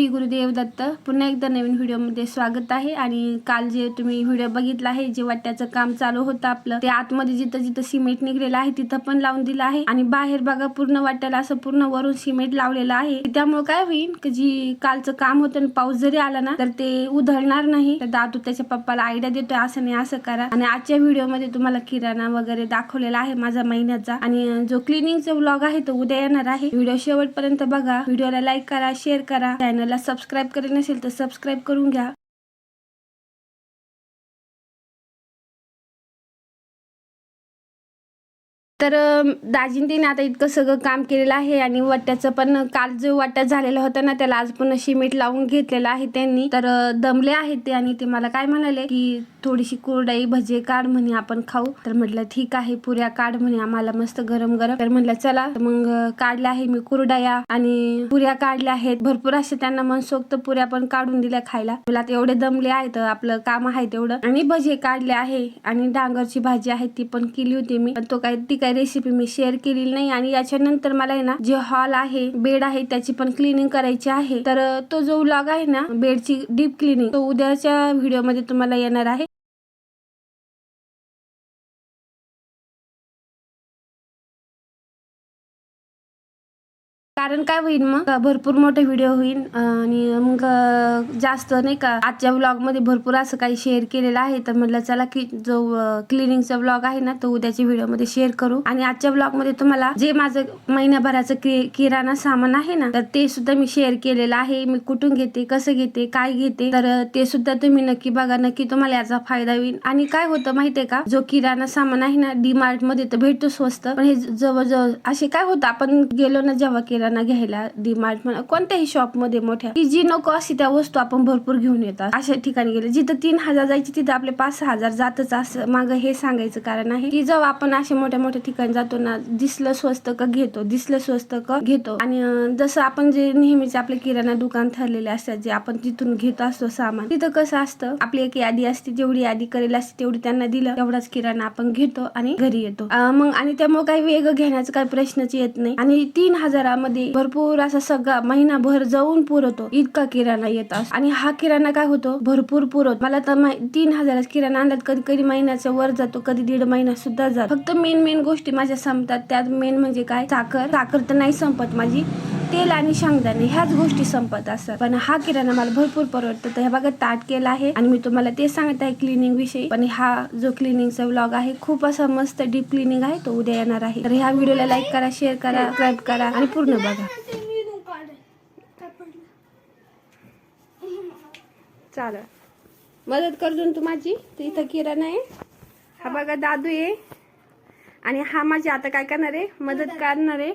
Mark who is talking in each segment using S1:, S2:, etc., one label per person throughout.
S1: श्री गुरुदेव दत्त. पुन्हा एकदा नवीन व्हिडिओमध्ये स्वागत आहे. आणि काल जे तुम्ही व्हिडिओ बघितला आहे जे वाट्याचं काम चालू होतं आपलं ते आतमध्ये जिथं जिथं सिमेंट निघलेलं आहे तिथं पण लावून दिलं आहे. आणि बाहेर बघा पूर्ण वाट्याला असं पूर्ण वरून सिमेंट लावलेलं आहे. त्यामुळे काय होईल की जी कालचं काम होतं आणि पाऊस जरी आला ना तर ते उधळणार नाही. तर दादू त्याच्या पप्पाला आयडिया देतोय असं नाही असं करा. आणि आजच्या व्हिडिओमध्ये तुम्हाला किराणा वगैरे दाखवलेला आहे माझा महिन्याचा. आणि जो क्लिनिंगचा व्लॉग आहे तो उद्या येणार आहे. व्हिडिओ शेवटपर्यंत बघा. व्हिडिओला लाईक करा शेअर करा. चॅनलला सबस्क्राईब करेल नसेल तर सबस्क्राईब करून घ्या. तर अं, आता इतकं सगळं काम केलेलं आहे आणि वाट्याचं पण काल जो वाट्यात झालेला होता ना त्याला आज पण शिमीट लावून घेतलेलं आहे त्यांनी. तर दमले आहेत ते आणि ते मला काय म्हणाले की थोडीशी कुरडाई भजे काढ म्हणे आपण खाऊ. तर म्हटलं ठीक आहे पुऱ्या काढ म्हणे आम्हाला मस्त गरम गरम. तर म्हटलं चला. मग काढल्या आहे मी कुरडाया आणि पुऱ्या काढल्या आहेत. भरपूर असे त्यांना मनसोक्त पुऱ्या पण काढून दिल्या खायला. मला एवढे दमले आहेत आपलं काम आहे तेवढं. आणि भजे काढले आहे आणि डांगरची भाजी आहे ती पण केली होती मी. तो काय ती काय रेसिपी मी शेअर केलेली नाही आणि याच्यानंतर मला आहे ना जे हॉल आहे बेड आहे त्याची पण क्लिनिंग करायची आहे. तर तो जो व्लॉग आहे ना बेडची डीप क्लिनिंग तो उद्याच्या व्हिडिओमध्ये तुम्हाला येणार आहे. कारण काय होईल मग? भरपूर मोठे व्हिडिओ होईल आणि मग जास्त नाही का? आजच्या ब्लॉगमध्ये भरपूर असं काही शेअर केलेलं आहे तर म्हटलं चला की जो क्लिनिंगचा ब्लॉग आहे ना तो उद्याच्या व्हिडिओमध्ये शेअर करू. आणि आजच्या ब्लॉगमध्ये तुम्हाला जे माझं महिन्याभराचं कि- किराणा सामान आहे ना तर ते सुद्धा मी शेअर केलेलं आहे. मी कुठून घेते कसं घेते काय घेते तर ते सुद्धा तुम्ही नक्की बघा नक्की तुम्हाला याचा फायदा होईल. आणि काय होतं माहितीये का? जो किराणा सामान आहे ना डी मार्टमध्ये तर भेटतो स्वस्त. पण हे जवळजवळ असे काय होतं? आपण गेलो ना जेव्हा किराणा घ्यायला डी मार्ट म्हणा कोणत्याही शॉपमध्ये मोठ्या. की जी नको अशी त्या वस्तू आपण भरपूर घेऊन येतात. अशा ठिकाणी गेले. जिथं तीन हजार जायची तिथं आपले पाच सहा हजार जातच असं मागं हे सांगायचं कारण आहे. की जेव्हा आपण अशा मोठ्या मोठ्या ठिकाणी जातो ना दिसलं स्वस्त का घेतो? दिसलं स्वस्त का घेतो? आणि जसं आपण जे नेहमीच आपले किराणा दुकान ठरलेले असतात जे आपण तिथून घेत असतो सामान तिथं कसं असतं? आपली एक यादी असते जेवढी यादी करेल असते तेवढी त्यांना दिलं तेवढाच किराणा आपण घेतो आणि घरी येतो. मग आणि त्यामुळे काही वेगळं घेण्याचा काही प्रश्नच येत नाही. आणि तीन हजारामध्ये भरपूर असा सगळा महिनाभर जाऊन पुरवतो. इतका किराणा येत असतो आणि हा किराणा काय होतो? भरपूर पुरवतो. मला तर तीन हजाराचा किराणा आणला तर कधी कधी महिन्याच्या वर जातो. कधी दीड महिना सुद्धा जातो. फक्त मेन मेन गोष्टी माझ्या संपतात. त्यात मेन म्हणजे काय? साखर. साखर तर नाही संपत माझी. तेल आणि शेंगदाणे ह्याच गोष्टी संपत असतात. पण हा किराणा मला भरपूर परवडतो. तर हे बघा ताट केला आहे. आणि मी तुम्हाला ते सांगत आहे क्लिनिंग विषयी. पण हा जो क्लिनिंगचा व्लॉग आहे खूप असा मस्त डीप क्लिनिंग आहे तो उद्या येणार आहे. तर ह्या व्हिडिओला लाईक करा शेअर करा सबस्क्राईब करा आणि पूर्ण बघा. चालेल. मदत करतो तू माझी. तर इथं किराणा आहे. हा बघा दादू आहे. आणि हा माझी आता काय करणार आहे? मदत करणार आहे.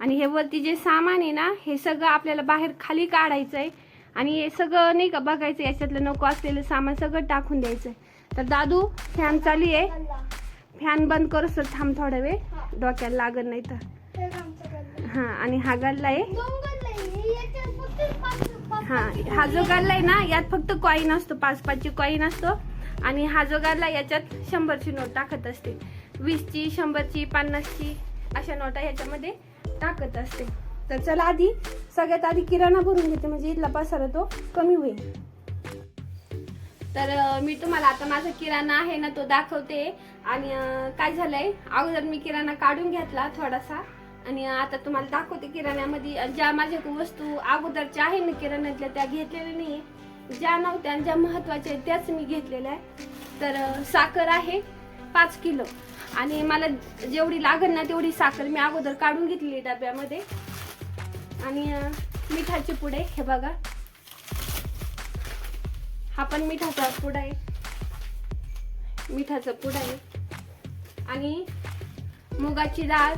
S1: आणि हे वरती जे सामान आहे ना हे सगळं आपल्याला बाहेर खाली काढायचं आहे आणि हे सगळं नाही का बघायचं याच्यातलं नको असलेलं सामान सगळं टाकून द्यायचं आहे तर दादू फॅन चालू आहे. फॅन बंद करू सर थांब थोडा वेळ. डोक्याला लागत नाही तर. हां आणि हा गल्ला आहे. हा हा जो गल्ला आहे ना यात फक्त कॉईन असतो पाच पाचची कॉईन असतो. आणि हा जो गल्ला याच्यात शंभरची नोट टाकत असते. वीसची शंभरची पन्नासची अशा नोटा ह्याच्यामध्ये टाकत असते. तर चला आधी सगळ्यात आधी किराणा भरून घेते म्हणजे इथला पसारा तो कमी होईल. तर मी तुम्हाला आता माझा किराणा आहे ना तो दाखवते. आणि काय झालंय? अगोदर मी किराणा काढून घेतला थोडासा. आणि आता तुम्हाला दाखवते किराण्यामध्ये. ज्या माझ्या वस्तू अगोदरच्या आहे ना किराण्यातल्या त्या घेतलेल्या नाही ज्या नव्हत्या ज्या महत्त्वाच्या आहेत त्याच मी घेतलेल्या आहे तर साखर आहे पाच किलो. आणि मला जेवढी लागेल ना तेवढी साखर मी अगोदर काढून घेतलेली डब्यामध्ये. आणि मिठाचे पुडे हे बघा. हा पण मिठाचा पुडा आहे. मिठाचा पुडा आहे. आणि मुगाची डाळ.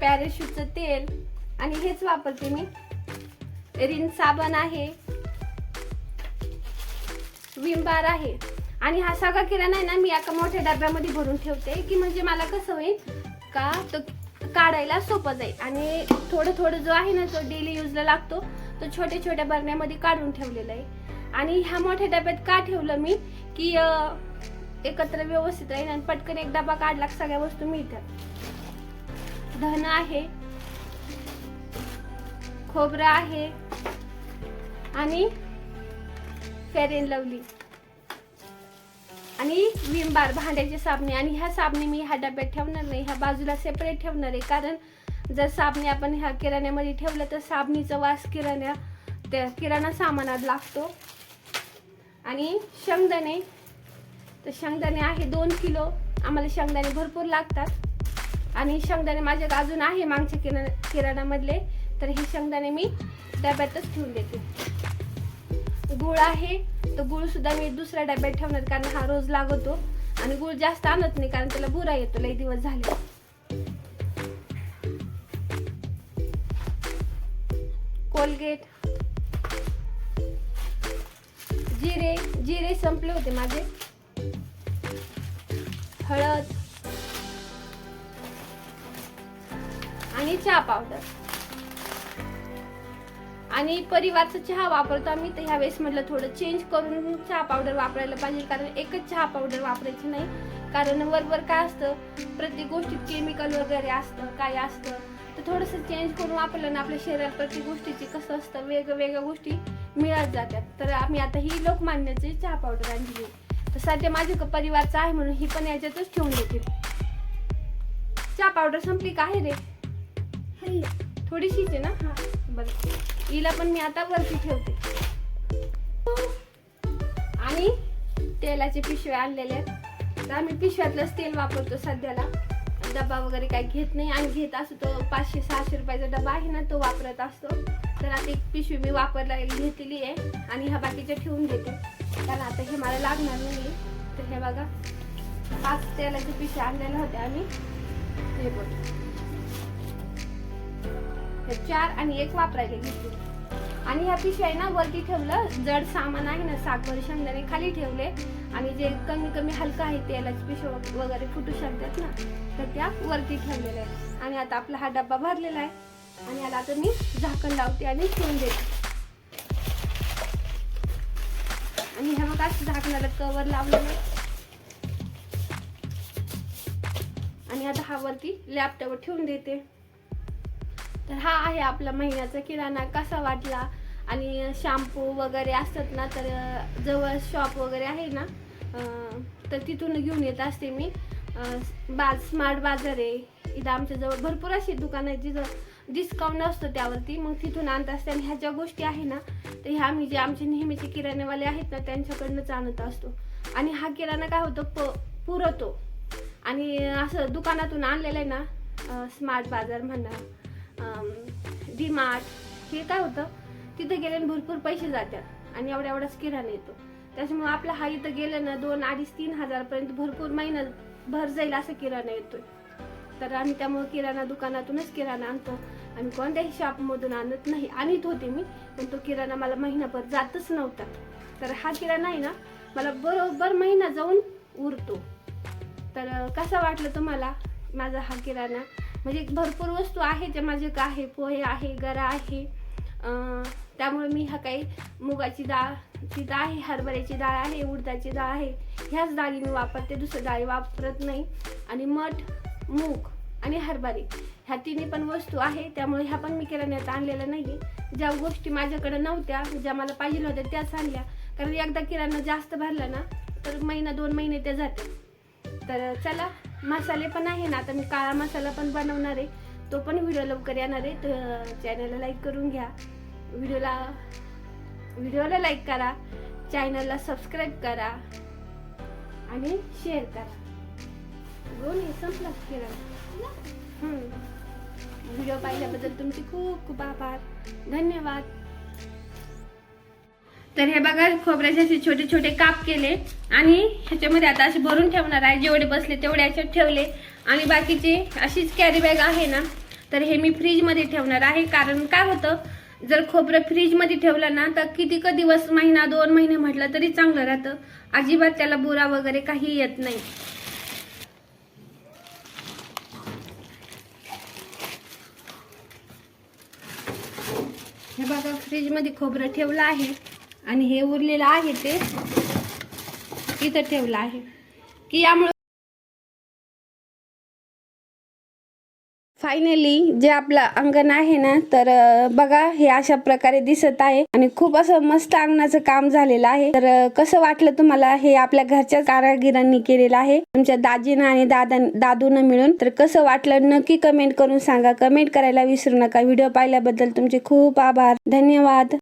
S1: पॅरेशूटचं तेल. आणि हेच वापरते मी. रिन साबण आहे. विम बार आहे. आणि हा सगळा किराणा आहे ना मी एका मोठ्या डब्यामध्ये भरून ठेवते की म्हणजे मला कसं होईल का तो काढायला सोपं जाईल. आणि थोडं थोडं जो आहे ना तो डेली यूजला लागतो तो छोट्या छोट्या बरण्यामध्ये काढून ठेवलेला आहे. आणि ह्या मोठ्या डब्यात का ठेवलं मी की एकत्र व्यवस्थित राहील आणि पटकन एक डबा काढला सगळ्या वस्तू मिळतात. धन आहे. खोबरं आहे. आणि फेअर अँड लवली. आणि विम बार भांड्याची साबणे. आणि ह्या साबणे मी ह्या डब्यात ठेवणार नाही ह्या बाजूला सेपरेट ठेवणार आहे. कारण जर साबणे आपण ह्या किराण्यामध्ये ठेवलं तर साबणीचा वास किराण्या त्या किराणा सामानात लागतो. आणि शेंगदाणे तर शेंगदाणे आहे दोन किलो. आम्हाला शेंगदाणे भरपूर लागतात. आणि शेंगदाणे माझ्या अजून आहे मागच्या किरा किराणामधले. तर हे शेंगदाणे मी डब्यातच ठेवून देते. गुळ आहे तर गुळ सुद्धा मी दुसऱ्या डब्यात ठेवणार कारण हा रोज लागतो आणि गुळ जास्त आणत नाही कारण त्याला बुरा येतो लई दिवस झाले. कोलगेट जिरे जिरे संपले होते माझे. हळद आणि चहा पावडर. आणि परिवारचा चहा वापरतो आम्ही तर ह्यावेळेस म्हटलं थोडं चेंज करून चहा पावडर वापरायला पाहिजे कारण एकच चहा पावडर वापरायची नाही. कारण वरवर काय असतं प्रत्येक गोष्टीत केमिकल वगैरे असतं काय असतं तर थोडंसं चेंज करून वापरलं ना आपल्या शरीरात प्रत्येक गोष्टीची कसं असतं वेगवेगळ्या गोष्टी मिळत जातात. तर आम्ही आता ही लोकमान्याची चहा पावडर आणली. तर सध्या माझ्या क- परिवारचं आहे म्हणून ही पण याच्यातच ठेवून देते. चहा पावडर संपली का आहे रे? थोडीशीच आहे ना? हा बरं. हिला पण मी आता वरती ठेवते. आणि तेलाचे पिशवे आणलेले आहेत. तर आम्ही पिशव्यातलंच तेल वापरतो सध्याला. डबा वगैरे काही घेत नाही. आणि घेत असतो तो पाचशे सहाशे रुपयाचा डबा आहे ना तो वापरत असतो. तर आता एक पिशवी मी वापरला घेतलेली आहे. आणि ह्या बाकीच्या ठेवून घेते कारण आता हे मला लागणार नाही तर हे बघा पाच तेलाचे पिशव्या आणलेल्या होत्या आम्ही. हे बघ. चार आणि एक वापरायला घेतली. आणि ह्या पिशव्या आहे ना वरती ठेवलं. जड सामान आहे ना साखर शेंगदाणे खाली ठेवले. आणि जे कमी कमी हलकं आहे तेलाची पिशव वगैरे फुटू शकतात ना तर त्या वरती ठेवलेल्या आहेत. आणि आता आपला हा डब्बा भरलेला आहे. आणि याला आता मी झाकण लावते आणि ठेवून देते. आणि ह्या बघा असं झाकणाला कवर लावलेलं आहे. आणि आता हा वरती लॅपटॉप ठेवून देते. तर हा आहे आपला महिन्याचा किराणा कसा वाटला? आणि शॅम्पू वगैरे असतात ना तर जवळ शॉप वगैरे आहे ना तर तिथून घेऊन येत असते मी. बाज स्मार्ट बाजार आहे. इथं आमच्याजवळ भरपूर अशी दुकानं आहेत जिथं डिस्काउंट असतो त्यावरती. मग तिथून आणत असते आणि ह्या ज्या गोष्टी आहे ना तर ह्या आम्ही जे आमचे नेहमीचे किराण्यावाले आहेत ना त्यांच्याकडनंच आणत असतो. आणि हा किराणा काय होतो प पुरवतो आणि असं दुकानातून आणलेलं आहे ना स्मार्ट बाजार म्हणा डी मार्ट हे काय होतं? तिथे गेल्याने भरपूर पैसे जातात आणि एवढ्या एवढाच किराणा येतो. त्याच्यामुळे आपला हा इथं गेलं ना दोन अडीच तीन हजारपर्यंत भरपूर महिना भर जाईल असं किराणा येतोय. तर आम्ही त्यामुळे किराणा दुकानातूनच किराणा आणतो. आम्ही कोणत्याही शॉपमधून आणत नाही. आणत होते मी पण तो किराणा मला महिनाभर जातच नव्हता. तर हा किराणा आहे ना मला बरोबर महिना जाऊन उरतो. तर कसा वाटलं तुम्हाला माझा हा किराणा? म्हणजे भरपूर वस्तू आहे जे माझे आहे पोहे आहे गरा आहे. त्यामुळे मी हा काही मुगाची डाळ ची डाळ आहे हरभऱ्याची डाळ आहे उडदाची डाळ आहे. ह्याच डाळी मी वापरते दुसऱ्या डाळी वापरत नाही. आणि मठ मूग आणि हरभरे ह्या तिन्ही पण वस्तू आहे. त्यामुळे ह्या पण मी किराण्यात आणलेल्या नाही ज्या गोष्टी माझ्याकडे नव्हत्या ज्या मला पाहिजे होत्या त्याच आणल्या. कारण एकदा किराणा जास्त भरला ना तर महिना दोन महिने ते जाते तर चला मसाले पण आहे ना आता मी काळा मसाला पण बनवणार आहे. तो पण व्हिडिओ लवकर येणार आहे तर चॅनलला लाईक करून घ्या. व्हिडिओला व्हिडिओला लाईक करा चॅनलला सबस्क्राईब करा आणि शेअर करा. हो, दोन हे संपला किराणा. व्हिडिओ पाहिल्याबद्दल तुमचे खूप खूप आभार. धन्यवाद. तर हे बघा खोबऱ्याचे असे छोटे छोटे काप केले. आणि ह्याच्यामध्ये आता असे भरून ठेवणार आहे. जेवढे बसले तेवढे याच्यात ठेवले. आणि बाकीचे अशीच कॅरी बॅग आहे ना तर हे मी फ्रीजमध्ये ठेवणार आहे. कारण काय होतं जर खोबरं फ्रीजमध्ये ठेवलं ना तर किती का दिवस महिना दोन महिने म्हटलं तरी चांगलं राहतं. अजिबात त्याला बुरा वगैरे काही येत नाही. हे बघा फ्रीजमध्ये खोबरं ठेवलं आहे. आणि हे उरलेलं आहे ते इथं ठेवलं आहे. की यामुळे फायनली जे आपलं अंगण आहे ना तर बघा हे अशा प्रकारे दिसत आहे. आणि खूप असं मस्त अंगणाचं काम झालेलं आहे. तर कसं वाटलं तुम्हाला हे आपल्या घरच्या कारागिरांनी केलेलं आहे? तुमच्या दाजीनं आणि दादा दादूनं मिळून. तर कसं वाटलं नक्की कमेंट करून सांगा. कमेंट करायला विसरू नका. व्हिडिओ पाहिल्याबद्दल तुमचे खूप आभार. धन्यवाद.